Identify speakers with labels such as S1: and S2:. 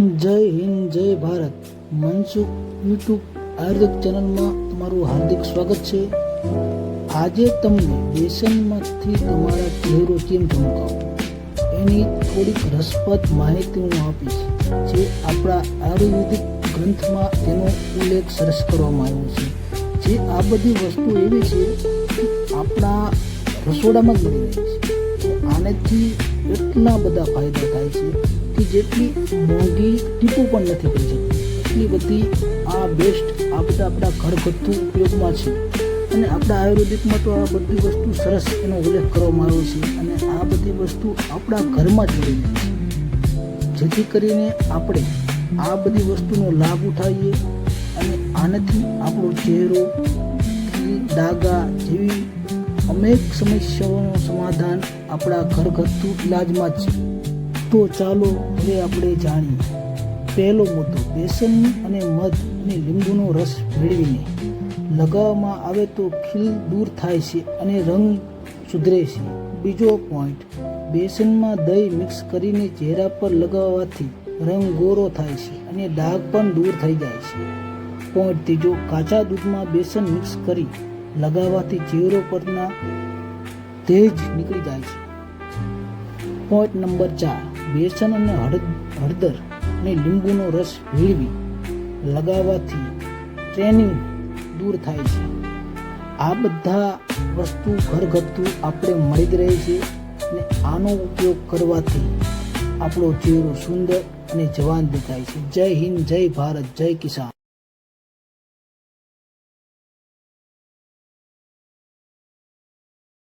S1: જય હિન્દ, જય ભારત. મનસુખ યુટ્યુબ આયુર્વેદ ચેનલમાં તમારું હાર્દિક સ્વાગત છે. આજે તમને બેસનમાંથી તમારા ચહેરો કેમ ચમકાવો એની થોડીક રસપ્રદ માહિતી હું આપીશ, જે આપણા આયુર્વેદિક ગ્રંથમાં તેનો ઉલ્લેખ સરસ કરવામાં આવ્યો છે. જે આ બધી વસ્તુ એવી છે કે આપણા રસોડામાં જ બની રહી છે. આનેથી એટલા બધા ફાયદા થાય છે કે જેટલી મોંઘી ટીપું પણ નથી કરી શકતી. એટલી બધી આ બેસ્ટ આ બધા આપણા ઘરગથ્થુ ઉપયોગમાં છે. અને આપણા આયુર્વેદિકમાં તો આ બધી વસ્તુ સરસ એનો ઉલ્લેખ કરવામાં આવ્યો છે. અને આ બધી વસ્તુ આપણા ઘરમાં જ મળી છે. જેથી કરીને આપણે આ બધી વસ્તુનો લાભ ઉઠાવીએ અને આનાથી આપણો ચહેરો દાગા જેવી અનેક સમસ્યાઓનું સમાધાન આપણા ઘરગથ્થુ ઇલાજમાં જ છે. તો ચાલો હવે આપણે જાણીએ. પહેલો મુદ્દો બેસન અને મધ અને લીંબુનો રસ મેળવીને. લગાવવામાં આવે તો ખીલ દૂર થાય છે અને રંગ સુધરે છે. બીજો પોઈન્ટ બેસનમાં દહીં મિક્સ કરીને ચહેરા પર લગાવવાથી રંગ ગોરો થાય છે અને ડાઘ પણ દૂર થઈ જાય છે. પોઈન્ટ ત્રીજો, કાચા દૂધમાં બેસન મિક્સ કરી લગાવવાથી ચહેરો પરના તેજ નીકળી જાય છે. પોઈન્ટ નંબર ચાર બેસન અને હળદ, હળદર અને લીંબુનો રસ ભેળવી લગાવવાથી ટ્રેનિંગ દૂર થાય છે. આ બધા વસ્તુ ઘરગથ્થુ આપણે મળી જ રહે છે અને આનો ઉપયોગ કરવાથી આપણો ચહેરો સુંદર અને જવાન દેખાય છે. જય હિન્દ, જય ભારત, જય કિસાન.